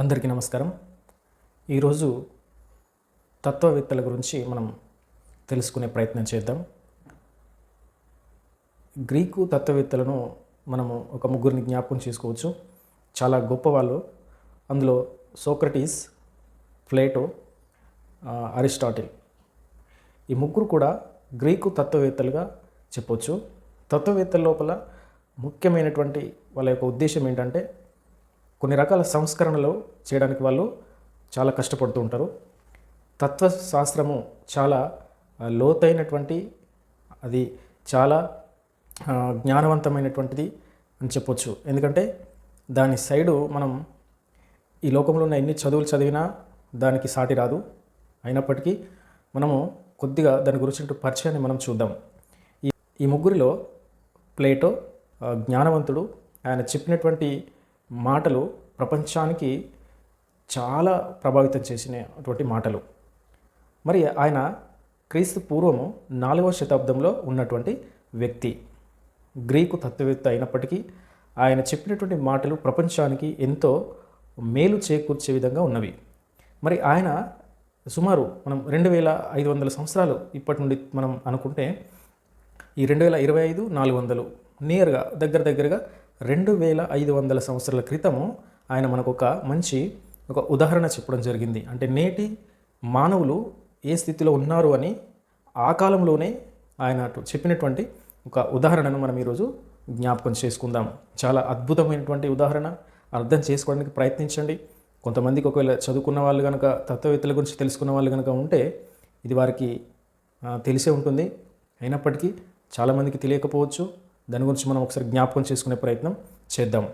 అందరికీ నమస్కారం. ఈరోజు తత్వవేత్తల గురించి మనం తెలుసుకునే ప్రయత్నం చేద్దాం. గ్రీకు తత్వవేత్తలను మనము ఒక ముగ్గురిని జ్ఞాపకం చేసుకోవచ్చు. చాలా గొప్పవాళ్ళు. అందులో సోక్రటీస్ ప్లేటో అరిస్టాటిల్. ఈ ముగ్గురు కూడా గ్రీకు తత్వవేత్తలుగా చెప్పవచ్చు తత్వవేత్తల లోపల ముఖ్యమైనటువంటి వాళ్ళ యొక్క ఉద్దేశం ఏంటంటే కొన్ని రకాల సంస్కరణలు చేయడానికి వాళ్ళు చాలా కష్టపడుతూ ఉంటారు. తత్వశాస్త్రము చాలా లోతైనటువంటి అది చాలా జ్ఞానవంతమైనటువంటిది అని చెప్పొచ్చు. ఎందుకంటే దాని సైడు మనం ఈ లోకంలో ఉన్న ఎన్ని చదువులు చదివినా దానికి సాటి రాదు. అయినప్పటికీ మనము కొద్దిగా దాని గురించి పరిచయాన్ని మనం చూద్దాం. ఈ ఈ ముగ్గురిలో ప్లేటో జ్ఞానవంతుడు ఆయన చెప్పినటువంటి మాటలు ప్రపంచానికి చాలా ప్రభావితం చేసినటువంటి మాటలు. మరి ఆయన క్రీస్తు పూర్వము నాలుగవ శతాబ్దంలో ఉన్నటువంటి వ్యక్తి. గ్రీకు తత్వవేత్త అయినప్పటికీ ఆయన చెప్పినటువంటి మాటలు ప్రపంచానికి ఎంతో మేలు చేకూర్చే విధంగా ఉన్నవి. మరి ఆయన సుమారు మనం రెండు వేల ఐదు వందల సంవత్సరాలు ఇప్పటి నుండి మనం అనుకుంటే ఈ రెండు వేల ఇరవై ఐదు నాలుగు వందలు నియర్గా దగ్గర దగ్గరగా రెండు వేల ఐదు వందల సంవత్సరాల క్రితము ఆయన మనకు ఒక మంచి ఒక ఉదాహరణ చెప్పడం జరిగింది. అంటే నేటి మానవులు ఏ స్థితిలో ఉన్నారు అని ఆ కాలంలోనే ఆయన చెప్పినటువంటి ఒక ఉదాహరణను మనం ఈరోజు జ్ఞాపకం చేసుకుందాం. చాలా అద్భుతమైనటువంటి ఉదాహరణ. అర్థం చేసుకోవడానికి ప్రయత్నించండి. కొంతమందికి ఒకవేళ చదువుకున్న వాళ్ళు కనుక తత్వవేత్తల గురించి తెలుసుకున్న వాళ్ళు కనుక ఉంటే ఇది వారికి తెలిసే ఉంటుంది. అయినప్పటికీ చాలామందికి తెలియకపోవచ్చు. దాని గురించి మనం ఒకసారి జ్ఞాపకం చేసుకునే ప్రయత్నం చేద్దాం.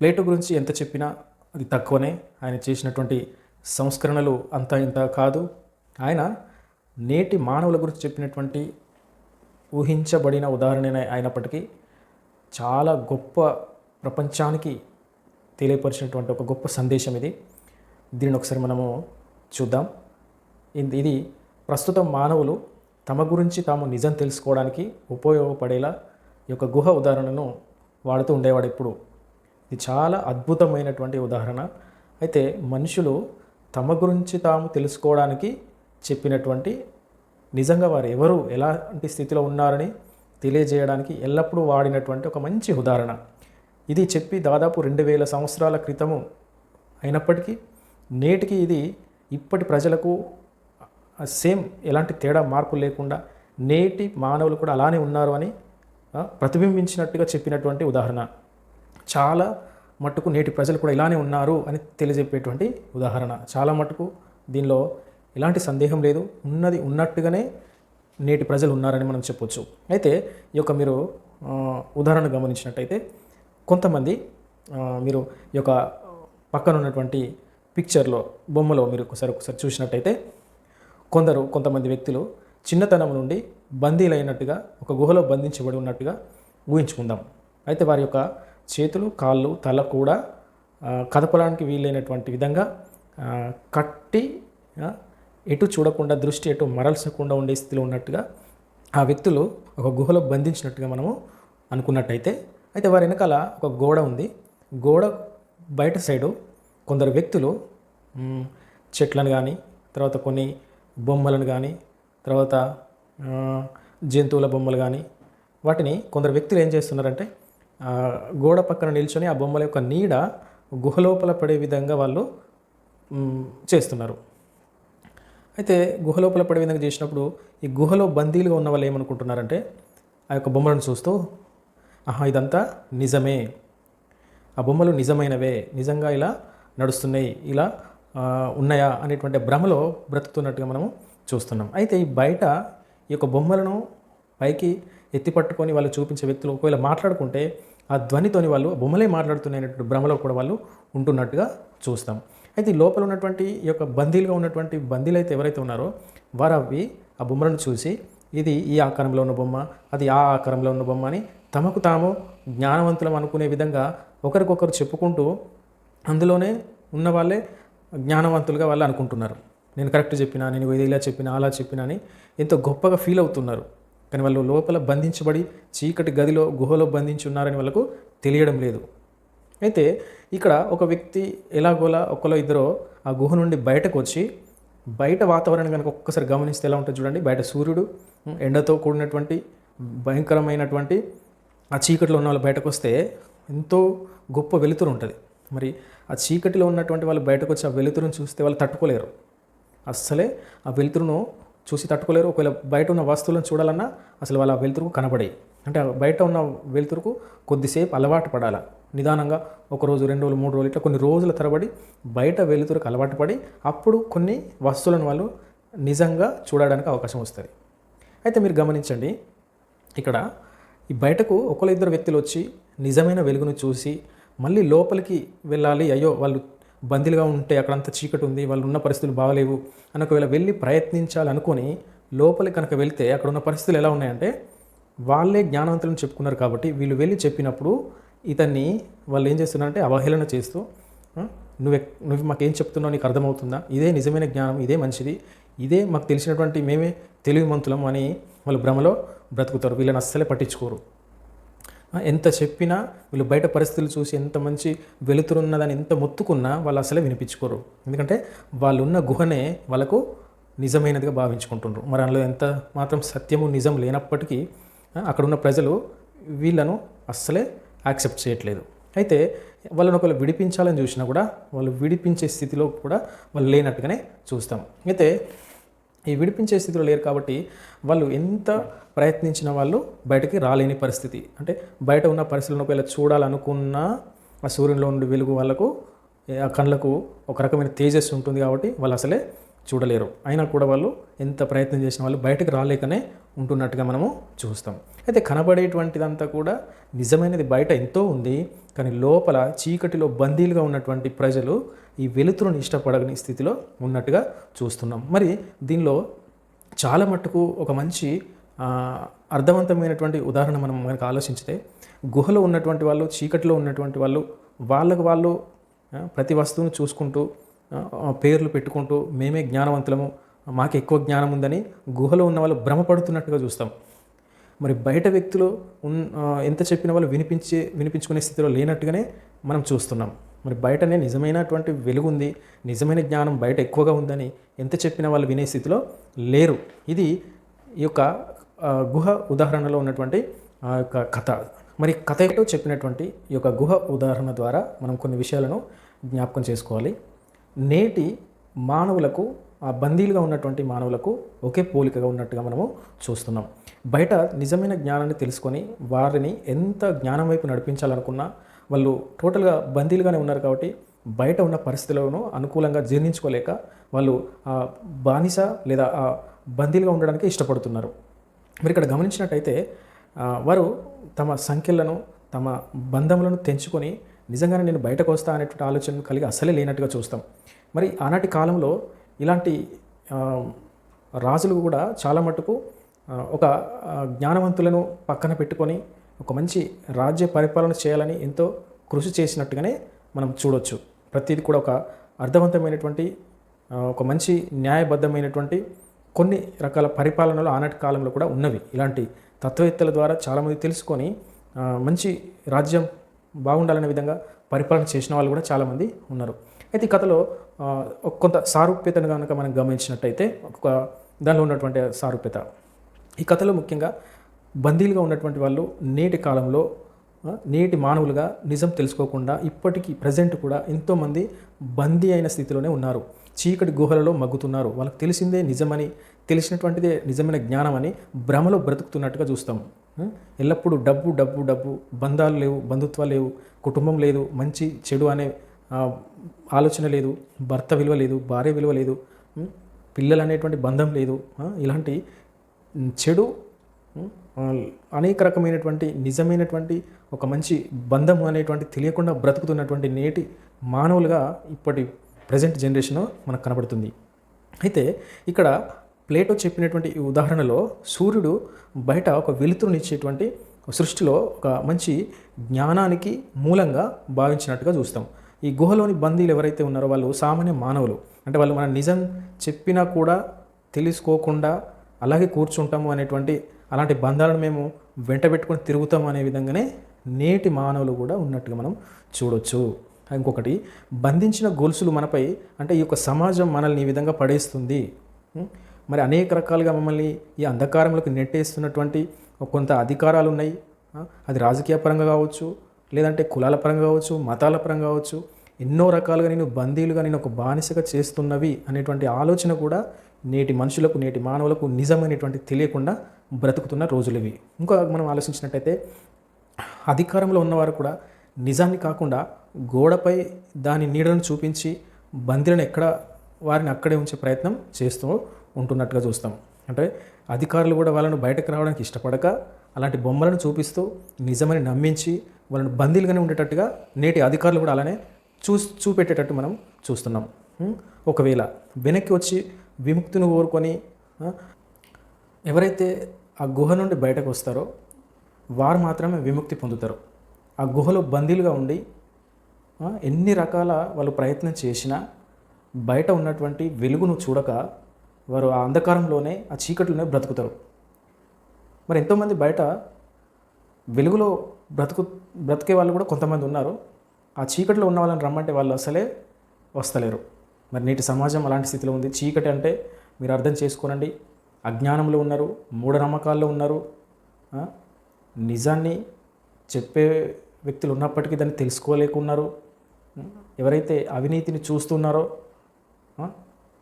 ప్లేటో గురించి ఎంత చెప్పినా అది తక్కువనే. ఆయన చేసినటువంటి సంస్కరణలు అంతా ఇంత కాదు. ఆయన నేటి మానవుల గురించి చెప్పినటువంటి ఊహించబడిన ఉదాహరణనే అయినప్పటికీ చాలా గొప్ప ప్రపంచానికి తెలియపరిచినటువంటి ఒక గొప్ప సందేశం ఇది. దీనిని ఒకసారి మనము చూద్దాం. ఇది ఇది ప్రస్తుతం మానవులు తమ గురించి తాము నిజం తెలుసుకోవడానికి ఉపయోగపడేలా ఈ యొక్క గుహ ఉదాహరణను వాడుతూ ఉండేవాడు ఇప్పుడు ఇది చాలా అద్భుతమైనటువంటి ఉదాహరణ. అయితే మనుషులు తమ గురించి తాము తెలుసుకోవడానికి చెప్పినటువంటి నిజంగా వారు ఎవరు ఎలాంటి స్థితిలో ఉన్నారని తెలియజేయడానికి ఎల్లప్పుడూ వాడినటువంటి ఒక మంచి ఉదాహరణ. ఇది చెప్పి దాదాపు రెండు వేల సంవత్సరాల క్రితము అయినప్పటికీ నేటికి ఇది ఇప్పటి ప్రజలకు సేమ్ ఎలాంటి తేడా మార్పు లేకుండా నేటి మానవులు కూడా అలానే ఉన్నారు అని ప్రతిబింబించినట్టుగా చెప్పినటువంటి ఉదాహరణ. చాలా మట్టుకు నేటి ప్రజలు కూడా ఇలానే ఉన్నారు అని తెలియజెప్పేటువంటి ఉదాహరణ. చాలా మట్టుకు దీనిలో ఎలాంటి సందేహం లేదు. ఉన్నది ఉన్నట్టుగానే నేటి ప్రజలు ఉన్నారని మనం చెప్పొచ్చు. అయితే ఈ యొక్క మీరు ఉదాహరణ గమనించినట్టయితే కొంతమంది మీరు ఈ యొక్క పక్కన ఉన్నటువంటి పిక్చర్లో బొమ్మలో మీరు ఒకసారి ఒకసారి చూసినట్టయితే కొందరు కొంతమంది వ్యక్తులు చిన్నతనం నుండి బందీలైనట్టుగా ఒక గుహలో బంధించబడి ఉన్నట్టుగా ఊహించుకుందాం. అయితే వారి యొక్క చేతులు కాళ్ళు తల కూడా కదపడానికి వీలైనటువంటి విధంగా కట్టి ఎటు చూడకుండా దృష్టి ఎటు మరల్చకుండా ఉండే స్థితిలో ఉన్నట్టుగా ఆ వ్యక్తులు ఒక గుహలో బంధించినట్టుగా మనము అనుకున్నట్టయితే అయితే వారి వెనకాల ఒక గోడ ఉంది. గోడ బయట సైడు కొందరు వ్యక్తులు చెట్లను కానీ తర్వాత కొన్ని బొమ్మలను కానీ తర్వాత జంతువుల బొమ్మలు కానీ వాటిని కొందరు వ్యక్తులు ఏం చేస్తున్నారంటే గోడ పక్కన నిల్చొని ఆ బొమ్మల యొక్క నీడ గుహలోపల పడే విధంగా వాళ్ళు చేస్తున్నారు. అయితే గుహలోపల పడే విధంగా చేసినప్పుడు ఈ గుహలో బందీలుగా ఉన్న వాళ్ళు ఏమనుకుంటున్నారంటే ఆ యొక్క బొమ్మలను చూస్తూ ఆహా ఇదంతా నిజమే. ఆ బొమ్మలు నిజమైనవే. నిజంగా ఇలా నడుస్తున్నాయి. ఇలా ఉన్నాయా అనేటువంటి భ్రమలో బ్రతుకుతున్నట్టుగా మనము చూస్తున్నాం. అయితే ఈ బయట ఈ యొక్క బొమ్మలను పైకి ఎత్తి పట్టుకొని వాళ్ళు చూపించే వ్యక్తులు ఒకవేళ మాట్లాడుకుంటే ఆ ధ్వనితోని వాళ్ళు బొమ్మలే మాట్లాడుతున్నటువంటి భ్రమలో కూడా వాళ్ళు ఉంటున్నట్టుగా చూస్తాం. అయితే లోపల ఉన్నటువంటి ఈ యొక్క బందీలుగా ఉన్నటువంటి బందీలు అయితే ఎవరైతే ఉన్నారో వారు అవి ఆ బొమ్మలను చూసి ఇది ఈ ఆకారంలో ఉన్న బొమ్మ అది ఆ ఆకారంలో ఉన్న బొమ్మ అని తమకు తాము జ్ఞానవంతులం అనుకునే విధంగా ఒకరికొకరు చెప్పుకుంటూ అందులోనే ఉన్న వాళ్ళే జ్ఞానవంతులుగా వాళ్ళు అనుకుంటున్నారు. నేను కరెక్ట్ చెప్పినా నేను ఇది ఇలా చెప్పినా అలా చెప్పినా అని ఎంతో గొప్పగా ఫీల్ అవుతున్నారు. కానీ వాళ్ళు లోపల బంధించబడి చీకటి గదిలో గుహలో బంధించి ఉన్నారని వాళ్ళకు తెలియడం లేదు. అయితే ఇక్కడ ఒక వ్యక్తి ఎలాగోలా ఒకలో ఇద్దరో ఆ గుహ నుండి బయటకు వచ్చి బయట వాతావరణం కనుక ఒక్కసారి గమనిస్తే ఎలా ఉంటుంది చూడండి. బయట సూర్యుడు ఎండతో కూడినటువంటి భయంకరమైనటువంటి ఆ చీకటిలో ఉన్న వాళ్ళు బయటకు వస్తే ఎంతో గొప్ప వెలుతురు ఉంటుంది. మరి ఆ చీకటిలో ఉన్నటువంటి వాళ్ళు బయటకు వచ్చి ఆ వెలుతురును చూస్తే వాళ్ళు తట్టుకోలేరు. అస్సలే ఆ వెలుతురును చూసి తట్టుకోలేరు. ఒకవేళ బయట ఉన్న వస్తువులను చూడాలన్నా అసలు వాళ్ళ ఆ వెలుతురుకు కనబడాయి. అంటే బయట ఉన్న వెలుతురుకు కొద్దిసేపు అలవాటు పడాలా. నిదానంగా ఒక రోజు రెండు రోజులు మూడు రోజులు ఇట్లా కొన్ని రోజుల తరబడి బయట వెలుతురుకు అలవాటు పడి అప్పుడు కొన్ని వస్తువులను వాళ్ళు నిజంగా చూడడానికి అవకాశం వస్తుంది. అయితే మీరు గమనించండి ఇక్కడ ఈ బయటకు ఒకళ్ళ ఇద్దరు వ్యక్తులు వచ్చి నిజమైన వెలుగును చూసి మళ్ళీ లోపలికి వెళ్ళాలి అయ్యో వాళ్ళు బందీలుగా ఉంటే అక్కడంతా చీకటి ఉంది వాళ్ళు ఉన్న పరిస్థితులు బాగలేవు అని ఒకవేళ వెళ్ళి ప్రయత్నించాలనుకొని లోపలికి కనుక వెళ్తే అక్కడ ఉన్న పరిస్థితులు ఎలా ఉన్నాయంటే వాళ్ళే జ్ఞానవంతులను చెప్పుకున్నారు కాబట్టి వీళ్ళు వెళ్ళి చెప్పినప్పుడు ఇతన్ని వాళ్ళు ఏం చేస్తున్నారంటే అవహేళన చేస్తూ నువ్వు నువ్వు మాకేం చెప్తున్నావు నీకు అర్థమవుతుందా? ఇదే నిజమైన జ్ఞానం ఇదే మంచిది ఇదే మాకు తెలిసినటువంటి మేమే తెలివిమంతులం అని వాళ్ళు భ్రమలో బ్రతుకుతారు. వీళ్ళని అస్సలే పట్టించుకోరు. ఎంత చెప్పినా వీళ్ళు బయట పరిస్థితులు చూసి ఎంత మంచి వెలుతురున్నదని ఎంత మొత్తుకున్నా వాళ్ళు అసలే వినిపించుకోరు. ఎందుకంటే వాళ్ళు ఉన్న గుహనే వాళ్ళకు నిజమైనదిగా భావించుకుంటున్నారు మరి అందులో ఎంత మాత్రం సత్యము నిజం లేనప్పటికీ అక్కడున్న అక్కడ ఉన్న ప్రజలు వీళ్ళను అస్సలే యాక్సెప్ట్ చేయట్లేదు. అయితే వాళ్ళని ఒకవేళ విడిపించాలని చూసినా కూడా వాళ్ళు విడిపించే స్థితిలో కూడా వాళ్ళు లేనట్టుగానే చూస్తాం. అయితే ఈ విడిపించే స్థితిలో లేరు కాబట్టి వాళ్ళు ఎంత ప్రయత్నించిన వాళ్ళు బయటకి రాలేని పరిస్థితి. అంటే బయట ఉన్న పరిస్థితులను ఒకవేళ చూడాలనుకున్నా ఆ సూర్యునిలో నుండి వెలుగు వాళ్ళకు ఆ కళ్ళకు ఒక రకమైన తేజస్సు ఉంటుంది కాబట్టి వాళ్ళు అసలే చూడలేరు. అయినా కూడా వాళ్ళు ఎంత ప్రయత్నం చేసిన వాళ్ళు బయటకు రాలేకనే ఉంటున్నట్టుగా మనము చూస్తాం. అయితే కనబడేటువంటిదంతా కూడా నిజమైనది బయట ఎంతో ఉంది. కానీ లోపల చీకటిలో బందీలుగా ఉన్నటువంటి ప్రజలు ఈ వెలుతురుని ఇష్టపడని స్థితిలో ఉన్నట్టుగా చూస్తున్నాం. మరి దీనిలో చాలా మట్టుకు ఒక మంచి అర్థవంతమైనటువంటి ఉదాహరణ మనం మనకు ఆలోచించితే గుహలో ఉన్నటువంటి వాళ్ళు చీకటిలో ఉన్నటువంటి వాళ్ళు వాళ్ళకు వాళ్ళు ప్రతి వస్తువును చూసుకుంటూ పేర్లు పెట్టుకుంటూ మేమే జ్ఞానవంతులము మాకు ఎక్కువ జ్ఞానం ఉందని గుహలో ఉన్న వాళ్ళు భ్రమపడుతున్నట్టుగా చూస్తాం. మరి బయట వ్యక్తులు ఉన్ ఎంత చెప్పిన వాళ్ళు వినిపించే వినిపించుకునే స్థితిలో లేనట్టుగానే మనం చూస్తున్నాం. మరి బయటనే నిజమైనటువంటి వెలుగుంది నిజమైన జ్ఞానం బయట ఎక్కువగా ఉందని ఎంత చెప్పినా వాళ్ళు వినే స్థితిలో లేరు. ఇది ఈ యొక్క గుహ ఉదాహరణలో ఉన్నటువంటి ఆ యొక్క కథ. మరి కథ ఏటో చెప్పినటువంటి ఈ యొక్క గుహ ఉదాహరణ ద్వారా మనం కొన్ని విషయాలను జ్ఞాపకం చేసుకోవాలి. నేటి మానవులకు ఆ బందీలుగా ఉన్నటువంటి మానవులకు ఒకే పోలికగా ఉన్నట్టుగా మనము చూస్తున్నాం. బయట నిజమైన జ్ఞానాన్ని తెలుసుకొని వారిని ఎంత జ్ఞానం వైపు నడిపించాలనుకున్నా వాళ్ళు టోటల్గా బందీలుగానే ఉన్నారు కాబట్టి బయట ఉన్న పరిస్థితులను అనుకూలంగా జీర్ణించుకోలేక వాళ్ళు ఆ బానిస లేదా ఆ బందీలుగా ఉండడానికి ఇష్టపడుతున్నారు. మీరు ఇక్కడ గమనించినట్టయితే వారు తమ సంఖ్యలను తమ బంధములను తెంచుకొని నిజంగానే నేను బయటకు వస్తా అనేటువంటి ఆలోచన కలిగి అసలే లేనట్టుగా చూస్తాం. మరి ఆనాటి కాలంలో ఇలాంటి రాజులు కూడా చాలా మటుకు ఒక జ్ఞానవంతులను పక్కన పెట్టుకొని ఒక మంచి రాజ్య పరిపాలన చేయాలని ఎంతో కృషి చేసినట్టుగానే మనం చూడొచ్చు. ప్రతిదీ కూడా ఒక అర్థవంతమైనటువంటి ఒక మంచి న్యాయబద్ధమైనటువంటి కొన్ని రకాల పరిపాలనలు ఆనాటి కాలంలో కూడా ఉన్నవి. ఇలాంటి తత్వవేత్తల ద్వారా చాలామంది తెలుసుకొని మంచి రాజ్యం బాగుండాలనే విధంగా పరిపాలన చేసిన వాళ్ళు కూడా చాలామంది ఉన్నారు. అయితే ఈ కథలో కొంత సారూప్యతను కనుక మనం గమనించినట్టయితే ఒక దానిలో ఉన్నటువంటి సారూప్యత. ఈ కథలో ముఖ్యంగా బందీలుగా ఉన్నటువంటి వాళ్ళు నేటి కాలంలో నేటి మానవులుగా నిజం తెలుసుకోకుండా ఇప్పటికీ ప్రజెంట్ కూడా ఎంతోమంది బందీ అయిన స్థితిలోనే ఉన్నారు. చీకటి గుహలలో మగ్గుతున్నారు. వాళ్ళకి తెలిసిందే నిజమని తెలిసినటువంటిదే నిజమైన జ్ఞానం అని భ్రమలో బ్రతుకుతున్నట్టుగా చూస్తాం. ఎల్లప్పుడూ డబ్బు డబ్బు డబ్బు బంధాలు లేవు బంధుత్వాలు లేవు కుటుంబం లేదు మంచి చెడు అనే ఆలోచన లేదు భర్త విలువ లేదు భార్య విలువ లేదు పిల్లలు అనేటువంటి బంధం లేదు. ఇలాంటి చెడు అనేక రకమైనటువంటి నిజమైనటువంటి ఒక మంచి బంధం అనేటువంటి తెలియకుండా బ్రతుకుతున్నటువంటి నేటి మానవులుగా ఇప్పటి ప్రజెంట్ జనరేషన్ మనకు కనబడుతుంది. అయితే ఇక్కడ ప్లేటో చెప్పినటువంటి ఈ ఉదాహరణలో సూర్యుడు బయట ఒక వెలుతురునిచ్చేటువంటి సృష్టిలో ఒక మంచి జ్ఞానానికి మూలంగా భావించినట్టుగా చూస్తాం. ఈ గుహలోని బందీలు ఎవరైతే ఉన్నారో వాళ్ళు సామాన్య మానవులు. అంటే వాళ్ళు మన నిజం చెప్పినా కూడా తెలుసుకోకుండా అలాగే కూర్చుంటాము అనేటువంటి అలాంటి బంధాలను మేము వెంట పెట్టుకొని తిరుగుతాం అనే విధంగానే నేటి మానవులు కూడా ఉన్నట్టుగా మనం చూడొచ్చు. ఇంకొకటి బంధించిన గొలుసులు మనపై అంటే ఈ యొక్క సమాజం మనల్ని ఈ విధంగా పడేస్తుంది. మరి అనేక రకాలుగా మమ్మల్ని ఈ అంధకారంలోకి నెట్టేస్తున్నటువంటి కొంత అధికారాలు ఉన్నాయి అది రాజకీయ పరంగా కావచ్చు లేదంటే కులాల పరంగా కావచ్చు మతాల పరంగా కావచ్చు ఎన్నో రకాలుగా నేను బందీలుగా నేను ఒక బానిసగా చేస్తున్నవి అనేటువంటి ఆలోచన కూడా నేటి మనుషులకు నేటి మానవులకు నిజమైనటువంటి తెలియకుండా బ్రతుకుతున్న రోజులు ఇవి ఇంకా మనం ఆలోచించినట్టయితే అధికారంలో ఉన్నవారు కూడా నిజాన్ని కాకుండా గోడపై దాని నీడను చూపించి బందీలను ఎక్కడ వారిని అక్కడే ఉంచే ప్రయత్నం చేస్తూ ఉంటున్నట్టుగా చూస్తాం. అంటే అధికారులు కూడా వాళ్ళను బయటకు రావడానికి ఇష్టపడక అలాంటి బొమ్మలను చూపిస్తూ నిజమని నమ్మించి వాళ్ళని బందీలుగానే ఉండేటట్టుగా నేటి అధికారులు కూడా అలానే చూ చూపెట్టేటట్టు మనం చూస్తున్నాం. ఒకవేళ వెనక్కి వచ్చి విముక్తిని కోరుకొని ఎవరైతే ఆ గుహ నుండి బయటకు వస్తారో వారు మాత్రమే విముక్తి పొందుతారు. ఆ గుహలో బందీలుగా ఉండి ఎన్ని రకాల వాళ్ళు ప్రయత్నం చేసినా బయట ఉన్నటువంటి వెలుగును చూడక వారు ఆ అంధకారంలోనే ఆ చీకటిలోనే బ్రతుకుతారు. మరి ఎంతోమంది బయట వెలుగులో బ్రతుకు బ్రతికే వాళ్ళు కూడా కొంతమంది ఉన్నారు. ఆ చీకటిలో ఉన్న వాళ్ళని రమ్మంటే వాళ్ళు అసలే వస్తలేరు. మరి నేటి సమాజం అలాంటి స్థితిలో ఉంది. చీకటి అంటే మీరు అర్థం చేసుకోనండి. అజ్ఞానంలో ఉన్నారు మూఢనమ్మకాల్లో ఉన్నారు నిజాన్ని చెప్పే వ్యక్తులు ఉన్నప్పటికీ దాన్ని తెలుసుకోలేకున్నారు. ఎవరైతే అవినీతిని చూస్తున్నారో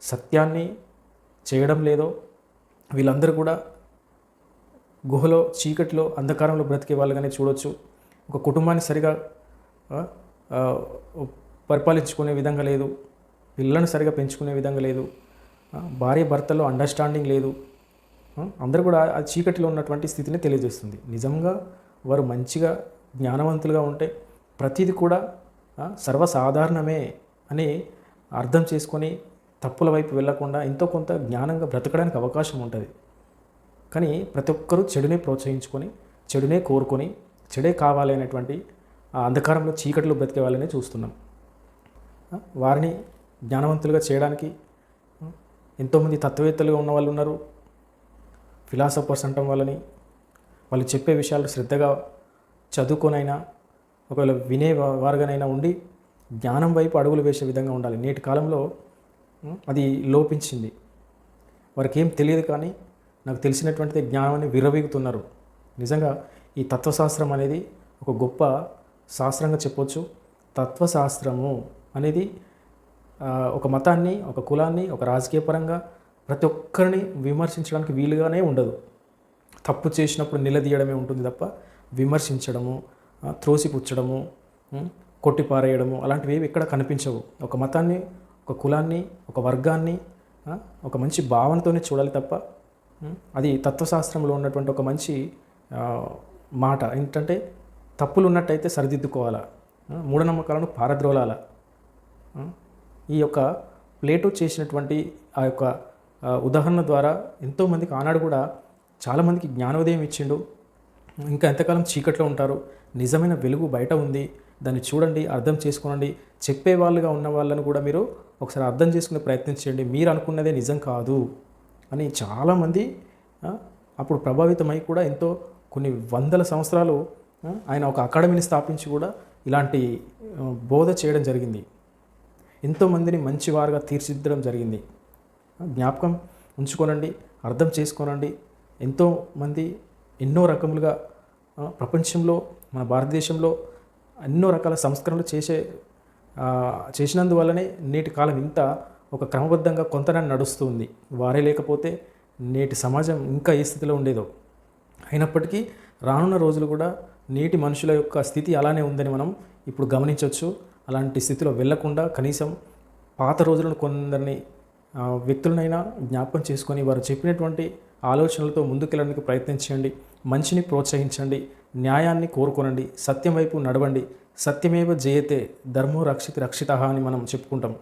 సత్యాన్ని చేయడం లేదో వీళ్ళందరూ కూడా గుహలో చీకటిలో అంధకారంలో బ్రతికే వాళ్ళగానే చూడొచ్చు. ఒక కుటుంబాన్ని సరిగా పరిపాలించుకునే విధంగా లేదు. పిల్లలను సరిగా పెంచుకునే విధంగా లేదు. భార్య భర్తలో అండర్స్టాండింగ్ లేదు. అందరూ కూడా ఆ చీకటిలో ఉన్నటువంటి స్థితిని తెలియజేస్తుంది. నిజంగా వారు మంచిగా జ్ఞానవంతులుగా ఉంటే ప్రతిదీ కూడా సర్వసాధారణమే అని అర్థం చేసుకొని తప్పుల వైపు వెళ్ళకుండా ఎంతో కొంత జ్ఞానంగా బ్రతకడానికి అవకాశం ఉంటుంది. కానీ ప్రతి ఒక్కరూ చెడునే ప్రోత్సహించుకొని చెడునే కోరుకొని చెడే కావాలి అనేటువంటి ఆ అంధకారంలో చీకటిలో బ్రతికే వాళ్ళనే చూస్తున్నాం. వారిని జ్ఞానవంతులుగా చేయడానికి ఎంతోమంది తత్వవేత్తలుగా ఉన్న వాళ్ళు ఉన్నారు. ఫిలాసఫర్స్ అంటాం వాళ్ళని. వాళ్ళు చెప్పే విషయాలు శ్రద్ధగా చదువుకొనైనా ఒకవేళ వినే వారుగానైనా ఉండి జ్ఞానం వైపు అడుగులు వేసే విధంగా ఉండాలి. నేటి కాలంలో అది లోపించింది. వారికి ఏం తెలియదు కానీ నాకు తెలిసినటువంటిది జ్ఞానాన్ని విరవీగుతున్నారు నిజంగా ఈ తత్వశాస్త్రం అనేది ఒక గొప్ప శాస్త్రంగా చెప్పొచ్చు. తత్వశాస్త్రము అనేది ఒక మతాన్ని ఒక కులాన్ని ఒక రాజకీయ పరంగా ప్రతి ఒక్కరిని విమర్శించడానికి వీలుగానే ఉండదు. తప్పు చేసినప్పుడు నిలదీయడమే ఉంటుంది తప్ప విమర్శించడము త్రోసిపుచ్చడము కొట్టిపారేయడము అలాంటివి ఏవి ఇక్కడ కనిపించవు. ఒక మతాన్ని ఒక కులాన్ని ఒక వర్గాన్ని ఒక మంచి భావనతోనే చూడాలి తప్ప అది తత్వశాస్త్రంలో ఉన్నటువంటి ఒక మంచి మాట. ఏంటంటే తప్పులు ఉన్నట్టయితే సరిదిద్దుకోవాలా మూఢనమ్మకాలను పారద్రోలాల? ఈ యొక్క ప్లేటో చేసినటువంటి ఆ యొక్క ఉదాహరణ ద్వారా ఎంతోమందికి ఆనాడు కూడా చాలామందికి జ్ఞానోదయం ఇచ్చిండు. ఇంకా ఎంతకాలం చీకట్లో ఉంటారు నిజమైన వెలుగు బయట ఉంది దాన్ని చూడండి అర్థం చేసుకోనండి చెప్పే వాళ్ళుగా ఉన్న వాళ్ళని కూడా మీరు ఒకసారి అర్థం చేసుకునే ప్రయత్నం చేయండి మీరు అనుకున్నదే నిజం కాదు అని చాలామంది అప్పుడు ప్రభావితమై కూడా ఎంతో కొన్ని వందల సంవత్సరాలు ఆయన ఒక అకాడమీని స్థాపించి కూడా ఇలాంటి బోధ చేయడం జరిగింది. ఎంతోమందిని మంచివారుగా తీర్చిదిద్దడం జరిగింది. జ్ఞాపకం ఉంచుకోనండి అర్థం చేసుకోనండి. ఎంతోమంది ఎన్నో రకములుగా ప్రపంచంలో మన భారతదేశంలో ఎన్నో రకాల సంస్కరణలు చేసే చేసినందువల్లనే నేటి కాలం ఇంత ఒక క్రమబద్ధంగా కొంతనే నడుస్తుంది. వారే లేకపోతే నేటి సమాజం ఇంకా ఏ స్థితిలో ఉండేదో. అయినప్పటికీ రానున్న రోజులు కూడా నేటి మనుషుల యొక్క స్థితి అలానే ఉందని మనం ఇప్పుడు గమనించవచ్చు అలాంటి స్థితిలో వెళ్ళకుండా కనీసం పాత రోజులను కొందరిని వ్యక్తులనైనా జ్ఞాపకం చేసుకొని వారు చెప్పినటువంటి ఆలోచనలతో ముందుకెళ్ళడానికి ప్రయత్నించండి. మంచిని ప్రోత్సహించండి. న్యాయాన్ని కోరుకోనండి. సత్యం వైపు నడవండి. సత్యమేవ జయతే ధర్మో రక్షిత రక్షిత అని మనం చెప్పుకుంటాం.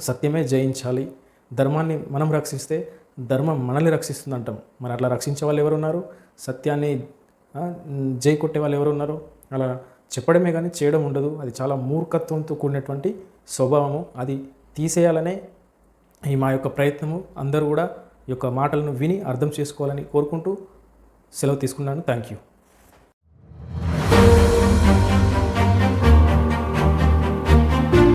సత్యమే జయించాలి. ధర్మాన్ని మనం రక్షిస్తే ధర్మం మనల్ని రక్షిస్తుంది అంటాం మరి అట్లా రక్షించే వాళ్ళు ఎవరున్నారు? సత్యాన్ని జై కొట్టే వాళ్ళు ఎవరు ఉన్నారు అలా చెప్పడమే కానీ చేయడం ఉండదు. అది చాలా మూర్ఖత్వంతో కూడినటువంటి స్వభావము. అది తీసేయాలనే ఈ మా యొక్క ప్రయత్నము. అందరూ కూడా ఈ యొక్క మాటలను విని అర్థం చేసుకోవాలని కోరుకుంటూ సెలవు తీసుకున్నాను. Thank you